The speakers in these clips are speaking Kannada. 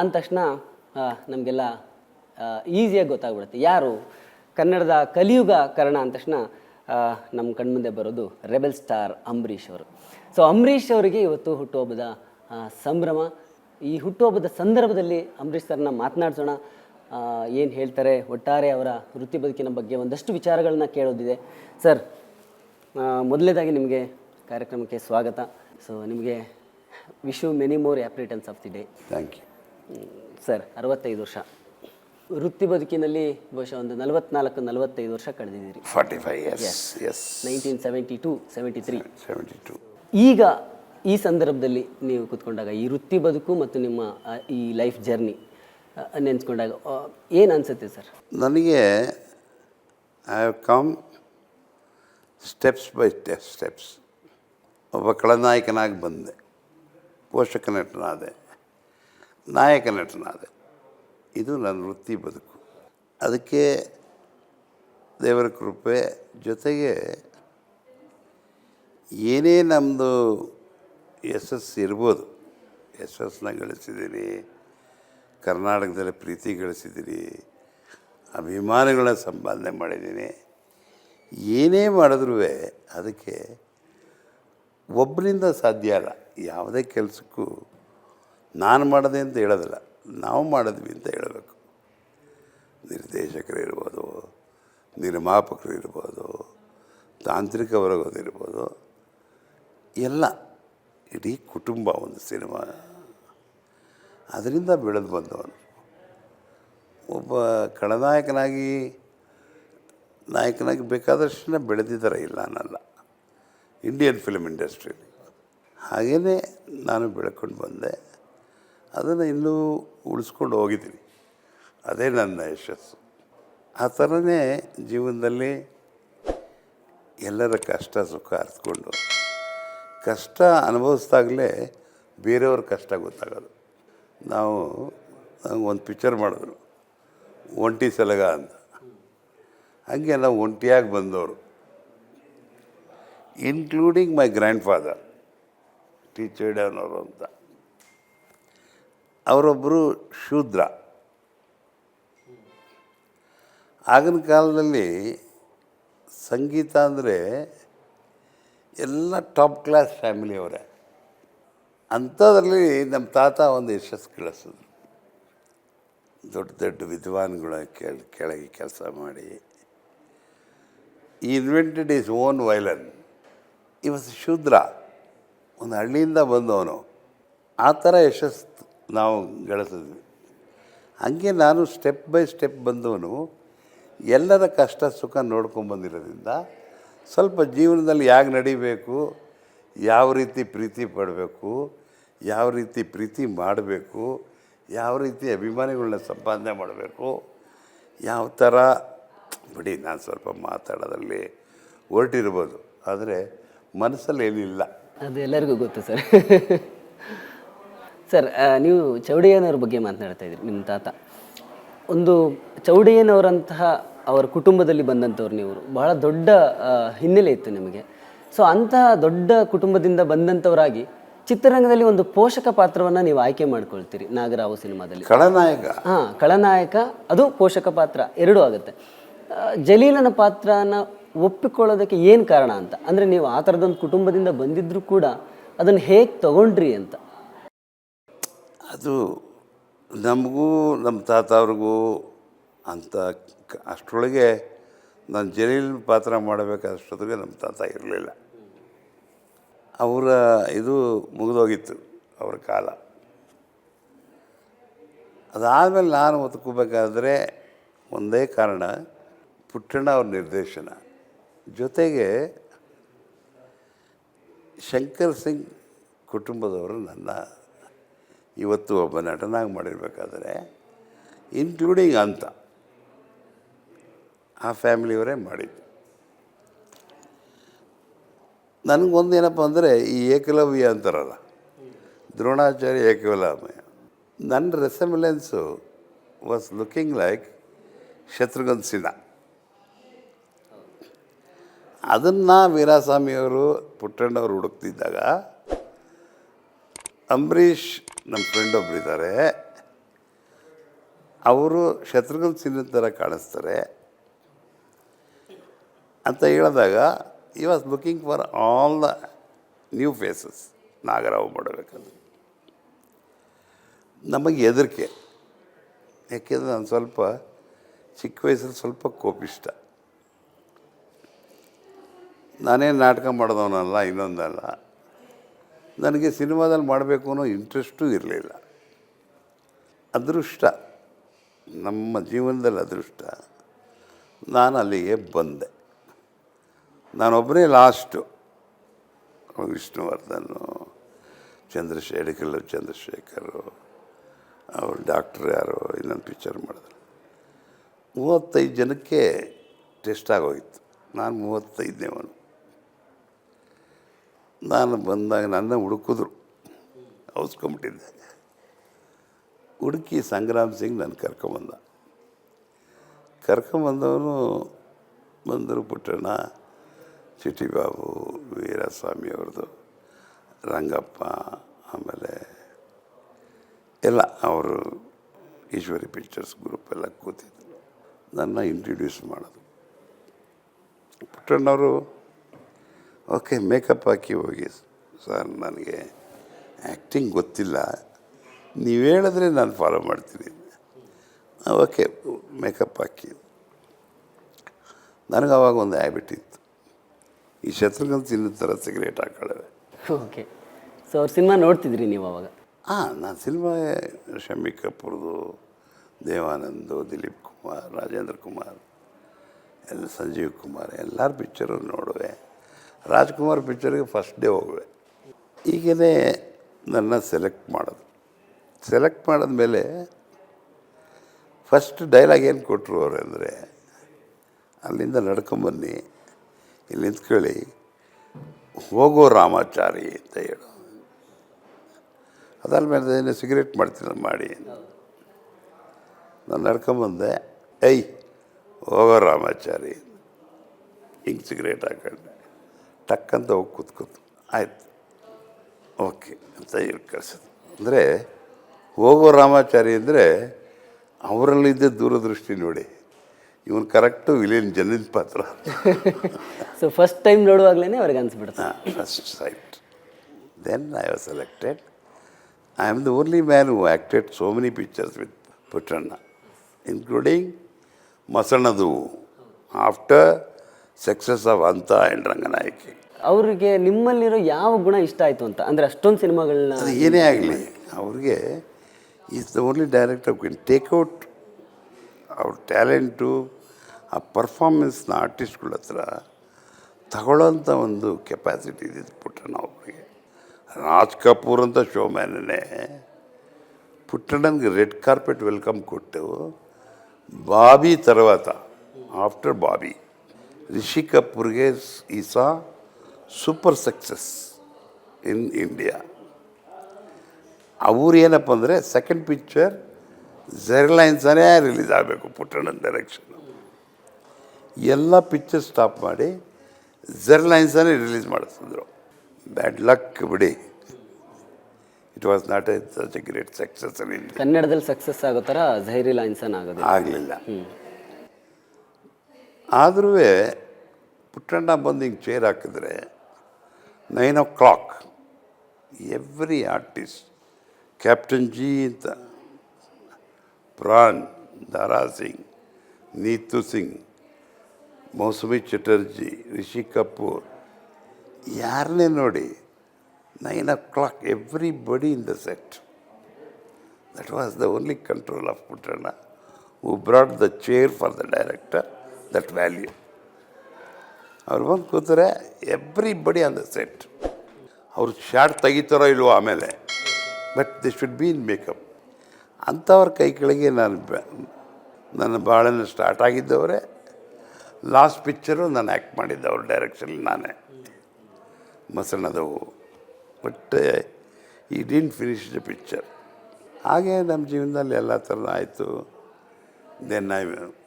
ಅಂದ ತಕ್ಷಣ ನಮಗೆಲ್ಲ ಈಸಿಯಾಗಿ ಗೊತ್ತಾಗ್ಬಿಡುತ್ತೆ. ಯಾರು? ಕನ್ನಡದ ಕಲಿಯುಗ ಕರ್ಣ ಅಂದ ತಕ್ಷಣ ನಮ್ಮ ಕಣ್ಮುಂದೆ ಬರೋದು ರೆಬೆಲ್ ಸ್ಟಾರ್ ಅಂಬರೀಷ್ ಅವರು. ಸೊ ಅಂಬರೀಷ್ ಅವರಿಗೆ ಇವತ್ತು ಹುಟ್ಟುಹಬ್ಬದ ಸಂಭ್ರಮ. ಈ ಹುಟ್ಟುಹಬ್ಬದ ಸಂದರ್ಭದಲ್ಲಿ ಅಂಬರೀಷ್ ಸರ್ನ ಮಾತನಾಡ್ಸೋಣ. ಏನು ಹೇಳ್ತಾರೆ? ಒಟ್ಟಾರೆ ಅವರ ವೃತ್ತಿ ಬದುಕಿನ ಬಗ್ಗೆ ಒಂದಷ್ಟು ವಿಚಾರಗಳನ್ನ ಕೇಳೋದಿದೆ. ಸರ್ ಮೊದಲನೇದಾಗಿ ನಿಮಗೆ ಕಾರ್ಯಕ್ರಮಕ್ಕೆ ಸ್ವಾಗತ. ಸೊ ನಿಮಗೆ wish you many more happy returns of the day thank you sir ಅರವತ್ತೈದು ವರ್ಷ. ವೃತ್ತಿ ಬದುಕಿನಲ್ಲಿ ಬಹುಶಃ ಒಂದು ನಲವತ್ನಾಲ್ಕು ನಲವತ್ತೈದು ವರ್ಷ ಕಳೆದಿದ್ದೀರಿ. Forty five yes yes nineteen seventy two seventy three seventy two ಈಗ ಈ ಸಂದರ್ಭದಲ್ಲಿ ನೀವು ಕೂತ್ಕೊಂಡಾಗ ಈ ವೃತ್ತಿ ಬದುಕು ಮತ್ತು ನಿಮ್ಮ ಆ, ಈ ಲೈಫ್ ಜರ್ನಿ ನೆನೆಸ್ಕೊಂಡಾಗ ಏನು ಅನಿಸುತ್ತೆ ಸರ್? ನನಗೆ I have come steps by step steps ಒಬ್ಬ ಖಳನಾಯಕನಾಗಿ ಬಂದೆ ಪೋಷಕ ನಟನಾದೆ ನಾಯಕ ನಟನಾದೆ ಇದು ನನ್ನ ವೃತ್ತಿ ಬದುಕು. ಅದಕ್ಕೆ ದೇವರ ಕೃಪೆ ಜೊತೆಗೆ ಏನೇ ನಮ್ಮದು ಯಶಸ್ಸು ಇರ್ಬೋದು, ಯಶಸ್ಸನ್ನ ಗಳಿಸಿದ್ದೀನಿ ಕರ್ನಾಟಕದಲ್ಲಿ ಪ್ರೀತಿ ಗಳಿಸಿದ್ದೀನಿ ಅಭಿಮಾನಿಗಳ ಸಂಪಾದನೆ ಮಾಡಿದ್ದೀನಿ ಏನೇ ಮಾಡಿದ್ರೂ ಅದಕ್ಕೆ ಒಬ್ಬರಿಂದ ಸಾಧ್ಯ ಅಲ್ಲ. ಯಾವುದೇ ಕೆಲಸಕ್ಕೂ ನಾನು ಮಾಡಿದೆ ಅಂತ ಹೇಳೋದಿಲ್ಲ. ನಾವು ಮಾಡಿದ್ವಿ ಅಂತ ಹೇಳಬೇಕು. ನಿರ್ದೇಶಕರು ಇರ್ಬೋದು, ನಿರ್ಮಾಪಕರು ಇರ್ಬೋದು, ತಾಂತ್ರಿಕ ವರ್ಗದಿರ್ಬೋದು ಎಲ್ಲ ಇಡೀ ಕುಟುಂಬ ಒಂದು ಸಿನಿಮಾ. ಅದರಿಂದ ಬೆಳೆದು ಬಂದವನು. ಒಬ್ಬ ಖಳನಾಯಕನಾಗಿ, ನಾಯಕನಾಗಿ ಬೇಕಾದಷ್ಟನ್ನ ಬೆಳೆದಿದ್ದಾರೆ ಇಲ್ಲ ಅನ್ನಲ್ಲ. ಇಂಡಿಯನ್ ಫಿಲ್ಮ್ ಇಂಡಸ್ಟ್ರಿಯಲ್ಲಿ ಹಾಗೆಯೇ ನಾನು ಬೆಳ್ಕೊಂಡು ಬಂದೆ. ಅದನ್ನು ಇನ್ನೂ ಉಳಿಸ್ಕೊಂಡು ಹೋಗಿದ್ದೀನಿ. ಅದೇ ನನ್ನ ಯಶಸ್ಸು. ಆ ಥರನೇ ಜೀವನದಲ್ಲಿ ಎಲ್ಲರ ಕಷ್ಟ, ಸುಖ ಅರ್ಥಕೊಂಡು ಕಷ್ಟ ಅನುಭವಿಸ್ದಾಗಲೇ ಬೇರೆಯವ್ರ ಕಷ್ಟ ಗೊತ್ತಾಗೋದು. ನಾವು ಒಂದು ಪಿಕ್ಚರ್ ಮಾಡಿದ್ರು. ಒಂಟಿ ಸಲಗ ಅಂತ. ಹಾಗೆ ನಾವು ಒಂಟಿಯಾಗಿ ಬಂದವರು. Including my grandfather teacher ಅವರು ಅಂತ. ಅವರೊಬ್ಬರು ಶೂದ್ರ. ಆಗಿನ ಕಾಲದಲ್ಲಿ ಸಂಗೀತ ಅಂದರೆ ಎಲ್ಲ ಟಾಪ್ ಕ್ಲಾಸ್ ಫ್ಯಾಮಿಲಿಯವರೇ ಅಂಥದ್ರಲ್ಲಿ ನಮ್ಮ ತಾತ ಒಂದು ಯಶಸ್ಸು ಗಳಿಸಿದ್ರು. ದೊಡ್ಡ ದೊಡ್ಡ ವಿದ್ವಾನ್ಗಳ ಕೆಳ, ಕೆಳಗೆ ಕೆಲಸ ಮಾಡಿ. ಈ ಇನ್ವೆಂಟೆಡ್ ಈಸ್ ಓನ್ ವೈಲನ್ ಇವತ್ತು ಶೂದ್ರ. ಒಂದು ಹಳ್ಳಿಯಿಂದ ಬಂದವನು. ಆ ಥರ ಯಶಸ್ಸು ನಾವು ಗಳಿಸಿದ್ವಿ ಹಂಗೆ ನಾನು ಸ್ಟೆಪ್ ಬೈ ಸ್ಟೆಪ್ ಬಂದವನು, ಎಲ್ಲರ ಕಷ್ಟ ಸುಖ ನೋಡ್ಕೊಂಬಂದಿರೋದ್ರಿಂದ ಸ್ವಲ್ಪ ಜೀವನದಲ್ಲಿ ಹೇಗೆ ನಡಿಬೇಕು, ಯಾವ ರೀತಿ ಪ್ರೀತಿ ಪಡಬೇಕು, ಯಾವ ರೀತಿ ಪ್ರೀತಿ ಮಾಡಬೇಕು, ಯಾವ ರೀತಿ ಅಭಿಮಾನಿಗಳನ್ನ ಸಂಪಾದನೆ ಮಾಡಬೇಕು, ಯಾವ ಥರ, ಬಿಡಿ ನಾನು ಸ್ವಲ್ಪ ಮಾತಾಡೋದ್ರಲ್ಲಿ ಹೊರಟಿರ್ಬೋದು, ಆದರೆ ಮನಸ್ಸಲ್ಲಿ ಏನಿಲ್ಲ. ಅದು ಎಲ್ಲರಿಗೂ ಗೊತ್ತು ಸರ್. ಸರ್ ನೀವು ಚೌಡಯ್ಯನವ್ರ ಬಗ್ಗೆ ಮಾತನಾಡ್ತಾ ಇದ್ರಿ ನಿಮ್ಮ ತಾತ. ಒಂದು ಚೌಡಯ್ಯನವರಂತಹ ಅವರ ಕುಟುಂಬದಲ್ಲಿ ಬಂದಂಥವ್ರು ನೀವು ಬಹಳ ದೊಡ್ಡ ಹಿನ್ನೆಲೆ ಇತ್ತು ನಿಮಗೆ. ಸೊ ಅಂತಹ ದೊಡ್ಡ ಕುಟುಂಬದಿಂದ ಬಂದಂಥವರಾಗಿ ಚಿತ್ರರಂಗದಲ್ಲಿ ಒಂದು ಪೋಷಕ ಪಾತ್ರವನ್ನು ನೀವು ಆಯ್ಕೆ ಮಾಡ್ಕೊಳ್ತೀರಿ ನಾಗರಾವು ಸಿನಿಮಾದಲ್ಲಿ. ಖಳನಾಯಕ. ಹಾಂ ಖಳನಾಯಕ ಅದು ಪೋಷಕ ಪಾತ್ರ ಎರಡೂ ಆಗುತ್ತೆ. ಜಲೀಲನ ಪಾತ್ರನ ಒಪ್ಪಿಕೊಳ್ಳೋದಕ್ಕೆ ಏನು ಕಾರಣ ಅಂತ? ಅಂದರೆ ನೀವು ಆ ಥರದೊಂದು ಕುಟುಂಬದಿಂದ ಬಂದಿದ್ದರೂ ಕೂಡ ಅದನ್ನು ಹೇಗೆ ತಗೊಂಡ್ರಿ ಅಂತ? ಅದು ನಮಗೂ, ನಮ್ಮ ತಾತ ಅವ್ರಿಗೂ ಅಂತ ಅಷ್ಟರೊಳಗೆ ನಾನು ಜಲೀಲ್ ಪಾತ್ರ ಮಾಡಬೇಕಾದಷ್ಟೊತ್ತಿಗೆ ನಮ್ಮ ತಾತ ಇರಲಿಲ್ಲ. ಅವರ ಇದು ಮುಗಿದೋಗಿತ್ತು ಅವರ ಕಾಲ. ಅದಾದಮೇಲೆ ನಾನು ಒತ್ಕೋಬೇಕಾದ್ರೆ ಒಂದೇ ಕಾರಣ, ಪುಟ್ಟಣ್ಣ ಅವ್ರ ನಿರ್ದೇಶನ. ಜೊತೆಗೆ ಶಂಕರ್ ಸಿಂಗ್ ಕುಟುಂಬದವರು ನನ್ನ ಇವತ್ತು ಒಬ್ಬ ನಟನಾಗಿ ಮಾಡಿರ್ಬೇಕಾದ್ರೆ ಇನ್ಕ್ಲೂಡಿಂಗ್ ಅಂತ, ಆ ಫ್ಯಾಮಿಲಿಯವರೇ ಮಾಡಿದ್ದು. ನನಗೊಂದೇನಪ್ಪ ಅಂದರೆ, ಈ ಏಕಲವ್ಯ ಅಂತಾರಲ್ಲ, ದ್ರೋಣಾಚಾರ್ಯ ಏಕಲವ್ಯ. ನನ್ನ resemblance was looking like Shatrughan Sinha. ಅದನ್ನು ವೀರಾಸ್ವಾಮಿಯವರು ಪುಟ್ಟಣ್ಣವರು ಹುಡುಕ್ತಿದ್ದಾಗ ಅಂಬರೀಷ್ ನಮ್ಮ ಫ್ರೆಂಡ್ ಒಬ್ಬರಿದ್ದಾರೆ ಅವರು ಶತ್ರುಘ್ನ ಸಿನ್ಹ ಥರ ಕಾಣಿಸ್ತಾರೆ. ಅಂತ ಹೇಳಿದಾಗ ಈ was looking for all the new faces Nagarao ಮಾಡಬೇಕಂದ್ರೆ ನಮಗೆ ಹೆದರಿಕೆ. ಯಾಕೆಂದರೆ ನಾನು ಸ್ವಲ್ಪ ಚಿಕ್ಕ ವಯಸ್ಸಲ್ಲಿ ಸ್ವಲ್ಪ ಕೋಪಿಷ್ಟ. ನಾನೇನು ನಾಟಕ ಮಾಡಿದವನಲ್ಲ, ಇನ್ನೊಂದಲ್ಲ. ನನಗೆ ಸಿನಿಮಾದಲ್ಲಿ ಮಾಡಬೇಕು ಅನ್ನೋ ಇಂಟ್ರೆಸ್ಟೂ ಇರಲಿಲ್ಲ. ಅದೃಷ್ಟ. ನಮ್ಮ ಜೀವನದಲ್ಲಿ ಅದೃಷ್ಟ. ನಾನು ಅಲ್ಲಿಗೆ ಬಂದೆ. ನಾನೊಬ್ಬನೇ ಲಾಸ್ಟು ವಿಷ್ಣುವರ್ಧನು ಚಂದ್ರಶೇಖರ್ ಚಂದ್ರಶೇಖರು ಅವರು ಡಾಕ್ಟ್ರ್ ಯಾರು, ಇನ್ನೊಂದು ಪಿಕ್ಚರ್ ಮಾಡಿದ್ರು. ಮೂವತ್ತೈದು ಜನಕ್ಕೆ ಟೆಸ್ಟ್ ಆಗೋಗಿತ್ತು. ನಾನು ಮೂವತ್ತೈದನೇವನು ನಾನು ಬಂದಾಗ ನನ್ನ ಹುಡುಕಿದ್ರು. ಔಸ್ಕೊಂಬಿಟ್ಟಿದ್ದೆ. ಹುಡುಕಿ ಸಂಗ್ರಾಮ್ ಸಿಂಗ್ ನಾನು ಕರ್ಕೊಂಬಂದ. ಕರ್ಕೊಂಬಂದವನು ಬಂದರು ಪುಟ್ಟಣ್ಣ ಚಿಟಿಬಾಬು ವೀರಸ್ವಾಮಿ ಅವ್ರದ್ದು ರಂಗಪ್ಪ, ಆಮೇಲೆ ಎಲ್ಲ ಅವರು ಈಶ್ವರಿ ಪಿಕ್ಚರ್ಸ್ ಗ್ರೂಪ್ ಎಲ್ಲ ಕೂತಿದ್ರು. ನನ್ನ ಇಂಟ್ರಡ್ಯೂಸ್ ಮಾಡೋದು. ಪುಟ್ಟಣ್ಣವರು ಓಕೆ ಮೇಕಪ್ ಹಾಕಿ ಹೋಗಿ. ಸರ್ ನನಗೆ ಆ್ಯಕ್ಟಿಂಗ್ ಗೊತ್ತಿಲ್ಲ. ನೀವು ಹೇಳಿದ್ರೆ ನಾನು ಫಾಲೋ ಮಾಡ್ತೀನಿ. ಓಕೆ ಮೇಕಪ್ ಹಾಕಿ. ನನಗೆ ಅವಾಗ ಒಂದು ಹ್ಯಾಬಿಟ್ ಇತ್ತು. ಈ ಶತ್ರುಘ್ನ ತಿನ್ನೋ ಥರ ಸಿಗರೇಟ್ ಹಾಕೊಳ್ಳೋವೆ ಓಕೆ ಸೊ ಅವ್ರ ಸಿನಿಮಾ ನೋಡ್ತಿದ್ರಿ ನೀವು ಅವಾಗ? ಹಾಂ ನಾನು ಸಿನಿಮಾ ಶಮ್ಮಿ ಕಪೂರ್ದು ದೇವಾನಂದು ದಿಲೀಪ್ ಕುಮಾರ್ ರಾಜೇಂದ್ರ ಕುಮಾರ್ ಎಲ್ಲ ಸಂಜೀವ್ ಕುಮಾರ್ ಎಲ್ಲರ ಪಿಕ್ಚರು ನೋಡುವೆ. ರಾಜ್ಕುಮಾರ್ ಪಿಕ್ಚರ್ಗೆ ಫಸ್ಟ್ ಡೇ ಹೋಗುವೆ. ಈಗಲೇ ನನ್ನ ಸೆಲೆಕ್ಟ್ ಮಾಡೋದು. ಸೆಲೆಕ್ಟ್ ಮಾಡಿದ ಮೇಲೆ ಫಸ್ಟ್ ಡೈಲಾಗ್ ಏನು ಕೊಟ್ಟರು ಅವರು ಅಂದರೆ, ಅಲ್ಲಿಂದ ನಡ್ಕೊಂಬನ್ನಿ ಇಲ್ಲಿ ನಿಂತ್ಕೊಳ್ಳಿ, ಹೋಗೋ ರಾಮಾಚಾರಿ ಅಂತ ಹೇಳು. ಅದಾದ್ಮೇಲೆ ಸಿಗರೇಟ್ ಮಾಡ್ತೀನಿ ಮಾಡಿ. ನಾನು ನಡ್ಕೊಂಬಂದೆ ಐ ಹೋಗೋ ರಾಮಾಚಾರಿ. ಹಿಂಗೆ ಸಿಗರೇಟ್ ಹಾಕೊಂಡೆ. ಟಕ್ ಅಂತ ಹೋಗಿ ಕೂತ್ಕೊತು. ಆಯ್ತು. ಓಕೆ ಅಂತ ಹೇಳಿ ಕಳಿಸೋದು ಅಂದರೆ ಹೋಗೋ ರಾಮಾಚಾರಿ ಅಂದರೆ ಅವರಲ್ಲಿದ್ದ ದೂರದೃಷ್ಟಿ ನೋಡಿ. ಇವನು ಕರೆಕ್ಟು ವಿಲಿಯನ್ ಜನದ ಪಾತ್ರ. ಸೊ ಫಸ್ಟ್ ಟೈಮ್ ನೋಡುವಾಗಲೇ ಅವ್ರಿಗೆ ಅನ್ಸ್ಬಿಡುತ್ತೆ. First sight then I was selected I am the only man who acted so many pictures with Puttanna including ಮಸಣದು after success of ಅಂತ ಆ್ಯಂಡ್ ರಂಗನಾಯಕಿ ಅವರಿಗೆ ನಿಮ್ಮಲ್ಲಿರೋ ಯಾವ ಗುಣ ಇಷ್ಟ ಆಯಿತು ಅಂತ? ಅಂದರೆ ಅಷ್ಟೊಂದು ಸಿನಿಮಾಗಳನ್ನ ಅದು ಏನೇ ಆಗಲಿ ಅವ್ರಿಗೆ is the only direct of take takeout ಅವ್ರ ಟ್ಯಾಲೆಂಟು ಆ ಪರ್ಫಾರ್ಮೆನ್ಸ್ನ ಆರ್ಟಿಸ್ಟ್ಗಳ ಹತ್ರ ತಗೊಳ್ಳೋಂಥ ಒಂದು ಕೆಪಾಸಿಟಿ ಇದೆ ಪುಟ್ಟಣ್ಣ ಅವ್ರಿಗೆ. ರಾಜ್ ಕಪೂರ್ ಅಂತ ಶೋ ಮ್ಯಾನೇ ಪುಟ್ಟಣ್ಣನಿಗೆ ರೆಡ್ ಕಾರ್ಪೆಟ್ ವೆಲ್ಕಮ್ ಕೊಟ್ಟು ಬಾಬಿ ತರ್ವಾತ ಆಫ್ಟರ್ ಬಾಬಿ. ರಿಷಿ ಕಪೂರ್ಗೆ ಈ ಸಾ ಸೂಪರ್ ಸಕ್ಸಸ್ ಇನ್ ಇಂಡಿಯಾ ಅವ್ರು ಏನಪ್ಪ ಅಂದರೆ ಸೆಕೆಂಡ್ ಪಿಕ್ಚರ್ ಜೆರ್ಲೈನ್ಸನೇ ರಿಲೀಸ್ ಆಗಬೇಕು ಪುಟ್ಟಣ್ಣನ ಡೈರೆಕ್ಷನ್ ಎಲ್ಲ ಪಿಕ್ಚರ್ ಸ್ಟಾಪ್ ಮಾಡಿ ಝೆರ್ಲೈನ್ಸನ್ನೇ ರಿಲೀಸ್ ಮಾಡಿಸಿದ್ರು. ಬ್ಯಾಡ್ ಲಕ್ ಬಿಡಿ. It was not a such a great success ಕನ್ನಡದಲ್ಲಿ ಸಕ್ಸಸ್ ಆಗೋ ಥರ ಝೈರಿ ಲೈನ್ಸನ್ ಆಗೋದು ಆಗಲಿಲ್ಲ. ಆದರೂ ಪುಟ್ಟಣ್ಣ ಬಂದು ಹಿಂಗೆ ಚೇರ್ ಹಾಕಿದ್ರೆ nine o'clock every artist captain ji ಅಂತ ಪ್ರಾಣ್ ದಾರಾ ಸಿಂಗ್ ನೀತು ಸಿಂಗ್ ಮೌಸಮಿ ಚಟರ್ಜಿ ರಿಷಿ ಕಪೂರ್ ಯಾರನ್ನೇ ನೋಡಿ nine o'clock everybody in the set that was the only control of Puttanna who brought the chair for the director that value ಅವ್ರು ಬಂದು ಕೂತರೆ everybody on the set ಅವ್ರು ಶಾರ್ಟ್ ತೆಗಿತಾರೋ ಇಲ್ವೋ ಆಮೇಲೆ. But the should be in makeup ಅಂಥವ್ರ ಕೈ ಕೆಳಗೆ ನಾನು ನನ್ನ ಬಾಳನ್ನು ಸ್ಟಾರ್ಟ್ ಆಗಿದ್ದವರೇ. ಲಾಸ್ಟ್ ಪಿಕ್ಚರು ನಾನು ಆ್ಯಕ್ಟ್ ಮಾಡಿದ್ದೆ ಅವ್ರ ಡೈರೆಕ್ಷನ್ ನಾನೇ. ಮಸಣದವು but he didn't finish the picture ಹಾಗೆ ನಮ್ಮ ಜೀವನದಲ್ಲಿ ಎಲ್ಲ ಥರ ಆಯಿತು.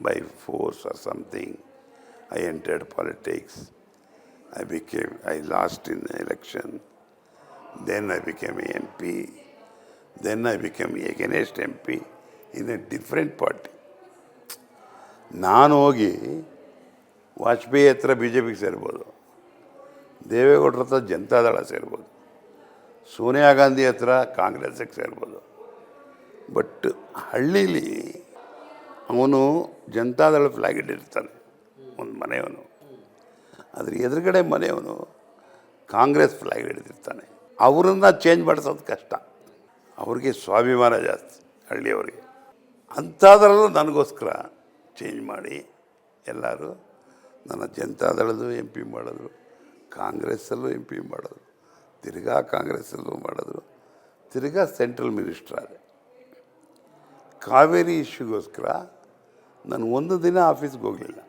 By force or something I entered politics I became I lost in election then I became a M P then I became against M P in a different party ನಾನು ಹೋಗಿ ವಾಜಪೇಯಿ ಹತ್ರ ಬಿ ಜೆ ಪಿಗೆ ಸೇರ್ಬೋದು ದೇವೇಗೌಡರ ಹತ್ರ ಜನತಾದಳ ಸೇರ್ಬೋದು ಸೋನಿಯಾ ಗಾಂಧಿ ಹತ್ರ ಕಾಂಗ್ರೆಸ್ಸಿಗೆ ಸೇರ್ಬೋದು ಬಟ್ ಹಳ್ಳೀಲಿ ಅವನು ಜನತಾದಳ ಫ್ಲಾಗ್ ಇಟ್ಟಿರ್ತಾನೆ. ಒಂದು ಮನೆಯವನು. ಅದ್ರ ಎದುರುಗಡೆ ಮನೆಯವನು ಕಾಂಗ್ರೆಸ್ ಫ್ಲಾಗ್ ಹಿಡಿದಿರ್ತಾನೆ ಅವರನ್ನು ಚೇಂಜ್ ಮಾಡಿಸೋದು ಕಷ್ಟ. ಅವ್ರಿಗೆ ಸ್ವಾಭಿಮಾನ ಜಾಸ್ತಿ ಹಳ್ಳಿಯವ್ರಿಗೆ. ಅಂಥದ್ರಲ್ಲೂ ನನಗೋಸ್ಕರ ಚೇಂಜ್ ಮಾಡಿ ಎಲ್ಲರೂ ನನ್ನ ಜನತಾದಳದು ಎಂ ಪಿ ಮಾಡಿದ್ರು, ಕಾಂಗ್ರೆಸ್ಸಲ್ಲೂ ಎಂ ಪಿ ಮಾಡಿದ್ರು, ತಿರ್ಗಾ ಕಾಂಗ್ರೆಸ್ಸಲ್ಲೂ ಮಾಡಿದ್ರು, ತಿರ್ಗಾ ಸೆಂಟ್ರಲ್ ಮಿನಿಸ್ಟ್ರ್ ಆದರೆ ಕಾವೇರಿ ಇಶ್ಯೂಗೋಸ್ಕರ ನಾನು ಒಂದು ದಿನ ಆಫೀಸ್ಗೆ ಹೋಗಲಿಲ್ಲ.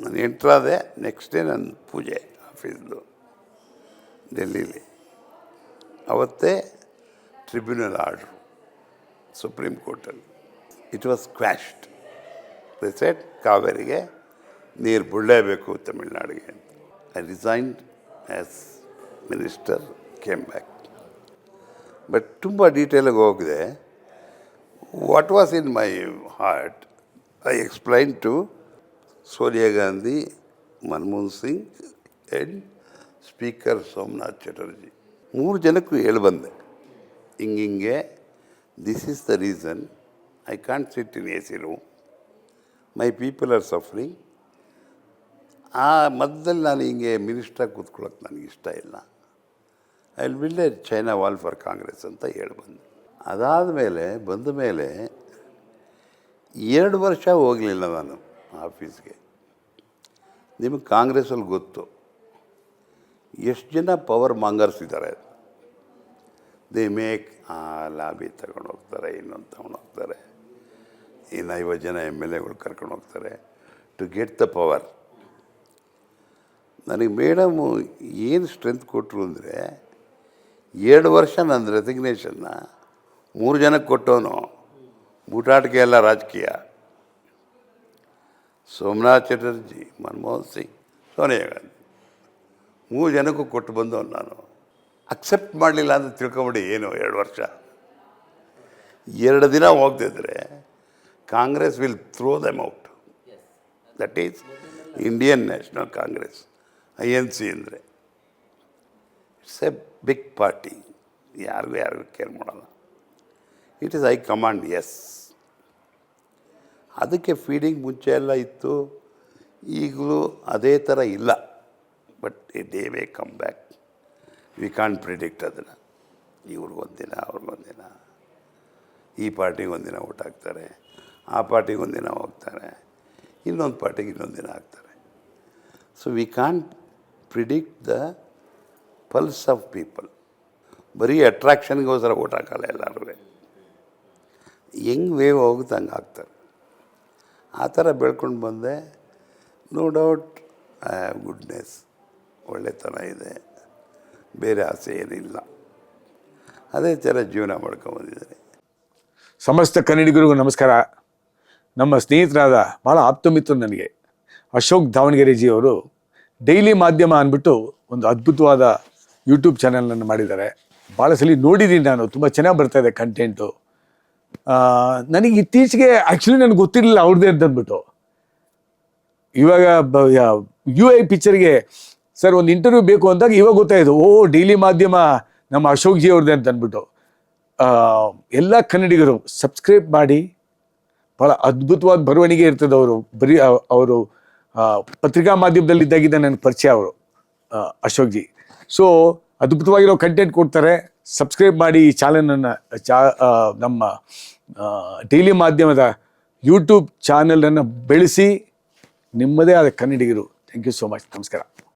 ನಾನು ಎಂಟ್ರಾದೆ ನೆಕ್ಸ್ಟ್ ಡೇ ನನ್ನ ಪೂಜೆ ಆಫೀಸ್ದು ಡೆಲ್ಲೀಲಿ ಅವತ್ತೇ ಟ್ರಿಬ್ಯುನಲ್ ಆರ್ಡ್ರು ಸುಪ್ರೀಂ ಕೋರ್ಟಲ್ಲಿ ಇಟ್ ವಾಸ್ ಕ್ವ್ಯಾಶ್ಡ್ ಸೆಟ್ ಕಾವೇರಿಗೆ ನೀರು ಬಿಡಲೇಬೇಕು ತಮಿಳ್ನಾಡಿಗೆ ಅಂತ. I resigned as minister came back but ತುಂಬ ಡೀಟೇಲಾಗಿ ಹೋಗಿದೆ. What was in my heart I explain to Sonia Gandhi Manmohan Singh and speaker Somnath Chatterjee ಮೂರು ಜನಕ್ಕೂ ಹೇಳಿ ಬಂದೆ. ಹಿಂಗಿಂಗೆ this is the reason I can't sit in A C room my people are suffering ಆ ಮಧ್ಯದಲ್ಲಿ ನಾನು ಹಿಂಗೆ ಮಿನಿಸ್ಟ್ರಾಗಿ ಕೂತ್ಕೊಳ್ಳೋಕೆ ನನಗೆ ಇಷ್ಟ ಇಲ್ಲ. I will a China wall for Congress ಅಂತ ಹೇಳಿ ಬಂದೆ. ಅದಾದ ಮೇಲೆ ಬಂದ ಮೇಲೆ ಎರಡು ವರ್ಷ ಹೋಗಲಿಲ್ಲ ನಾನು ಆಫೀಸ್ಗೆ. ನಿಮಗೆ ಕಾಂಗ್ರೆಸ್ಸಲ್ಲಿ ಗೊತ್ತು. ಎಷ್ಟು ಜನ ಪವರ್ ಮಾಂಗರ್ಸ್ ಇದ್ದಾರೆ? ದೇ ಮೇಕ್ ಆ, ಲಾಬಿ ತಗೊಂಡು ಹೋಗ್ತಾರೆ, ಇನ್ನೊಂದು ತಗೊಂಡು ಹೋಗ್ತಾರೆ. ಇನ್ನು ಐವತ್ತು ಜನ ಎಂ ಎಲ್ ಎಗಳು ಕರ್ಕೊಂಡು ಹೋಗ್ತಾರೆ. ಟು ಗೆಟ್ ದ ಪವರ್ ನನಗೆ ಮೇಡಮು ಏನು ಸ್ಟ್ರೆಂತ್ ಕೊಟ್ಟರು ಅಂದರೆ, ಎರಡು ವರ್ಷ ನನ್ನ ರೆಸಿಗ್ನೇಷನ್ನ ಮೂರು ಜನಕ್ಕೆ ಕೊಟ್ಟವನು ಬೂಟಾಟಿಕೆ ಎಲ್ಲ ರಾಜಕೀಯ. ಸೋಮನಾಥ್ ಚಟರ್ಜಿ, ಮನಮೋಹನ್ ಸಿಂಗ್, ಸೋನಿಯಾ ಗಾಂಧಿ. ಮೂರು ಜನಕ್ಕೂ ಕೊಟ್ಟು ಬಂದವನು ನಾನು. ಅಕ್ಸೆಪ್ಟ್ ಮಾಡಲಿಲ್ಲ ಅಂತ ತಿಳ್ಕೊಂಬಿಡಿ ಏನು ಎರಡು ವರ್ಷ. ಎರಡು ದಿನ ಹೋಗ್ತಿದ್ರೆ Congress will throw them out that is Indian National Congress I N C ಅಂದರೆ. ಇಟ್ಸ್ ಎ ಬಿಗ್ ಪಾರ್ಟಿ ಯಾರಿಗೂ ಯಾರಿಗೂ ಕೇರ್ ಮಾಡಲ್ಲ. It is high command yes ಅದಕ್ಕೆ ಫೀಡಿಂಗ್ ಮುಂಚೆ ಎಲ್ಲ ಇತ್ತು. ಈಗಲೂ ಅದೇ ಥರ ಇಲ್ಲ. But a day we come back we can predict ಅದನ್ನು. ಇವ್ರಿಗೊಂದಿನ ಅವ್ರಿಗೊಂದಿನ ಈ ಪಾರ್ಟಿಗೆ ಒಂದಿನ ಊಟ ಹಾಕ್ತಾರೆ. ಆ ಪಾರ್ಟಿಗೆ ಒಂದಿನ ಹೋಗ್ತಾರೆ. ಇನ್ನೊಂದು ಪಾರ್ಟಿಗೆ ಇನ್ನೊಂದು ದಿನ ಹಾಕ್ತಾರೆ. So we can predict the pulse of people ಬರೀ ಅಟ್ರಾಕ್ಷನ್ಗೋಸ್ಕರ ಓಟ್ ಹಾಕಲ್ಲ ಎಲ್ಲರೂ ಹೆಂಗೆ ವೇವ್ ಹೋಗುತ್ತೆ ಹಂಗೆ ಆಗ್ತಾರೆ ಆ ಥರ ಬೆಳ್ಕೊಂಡು ಬಂದೆ. No doubt I have goodness ಒಳ್ಳೆತನ ಇದೆ. ಬೇರೆ ಆಸೆ ಏನಿಲ್ಲ. ಅದೇ ಥರ ಜೀವನ ಮಾಡ್ಕೊಂಬಂದಿದ್ದಾರೆ ಸಮಸ್ತ ಕನ್ನಡಿಗರಿಗೂ ನಮಸ್ಕಾರ. ನಮ್ಮ ಸ್ನೇಹಿತರಾದ ಭಾಳ ಆಪ್ತಮಿತ್ರರು ನನಗೆ, ಅಶೋಕ್ ದಾವಣಗೆರೆಜಿ ಅವರು ಡೈಲಿ ಮಾಧ್ಯಮ ಅಂದ್ಬಿಟ್ಟು ಒಂದು ಅದ್ಭುತವಾದ ಯೂಟ್ಯೂಬ್ ಚಾನಲನ್ನು ಮಾಡಿದ್ದಾರೆ. ಭಾಳ ಸಲ ನೋಡಿದ್ದೀನಿ ನಾನು. ತುಂಬ ಚೆನ್ನಾಗಿ ಬರ್ತಾಯಿದೆ ಕಂಟೆಂಟು ನನಗೆ ಇತ್ತೀಚೆಗೆ ಆ್ಯಕ್ಚುಲಿ ನನಗೆ ಗೊತ್ತಿರಲಿಲ್ಲ ಅವ್ರದ್ದೇ ಅಂತಂದ್ಬಿಟ್ಟು ಇವಾಗ ಯು ಐ ಪಿಕ್ಚರ್ಗೆ ಸರ್ ಒಂದು ಇಂಟರ್ವ್ಯೂ ಬೇಕು ಅಂದಾಗ ಇವಾಗ ಗೊತ್ತಾಯಿತು ಓ ಡೈಲಿ ಮಾಧ್ಯಮ ನಮ್ಮ ಅಶೋಕ್ ಜಿ ಅವ್ರದ್ದೇ ಅಂತ ಅಂದ್ಬಿಟ್ಟು. ಎಲ್ಲ ಕನ್ನಡಿಗರು ಸಬ್ಸ್ಕ್ರೈಬ್ ಮಾಡಿ ಭಾಳ ಅದ್ಭುತವಾದ ಬರವಣಿಗೆ ಇರ್ತದೆ ಅವರು. ಬರೀ ಅವರು ಪತ್ರಿಕಾ ಮಾಧ್ಯಮದಲ್ಲಿ ಇದ್ದಾಗಿದ್ದ ನನ್ನ ಪರಿಚಯ ಅವರು ಅಶೋಕ್ ಜಿ. ಸೊ ಅದ್ಭುತವಾಗಿರೋ ಕಂಟೆಂಟ್ ಕೊಡ್ತಾರೆ. ಸಬ್ಸ್ಕ್ರೈಬ್ ಮಾಡಿ ಈ ಚಾನಲನ್ನು ಚಾ ನಮ್ಮ ಡೈಲಿ ಮಾಧ್ಯಮದ ಯೂಟ್ಯೂಬ್ ಚಾನಲನ್ನು ಬೆಳೆಸಿ, ನಿಮ್ಮದೇ ಆದ ಕನ್ನಡಿಗರು. ಥ್ಯಾಂಕ್ ಯು ಸೋ ಮಚ್ ನಮಸ್ಕಾರ.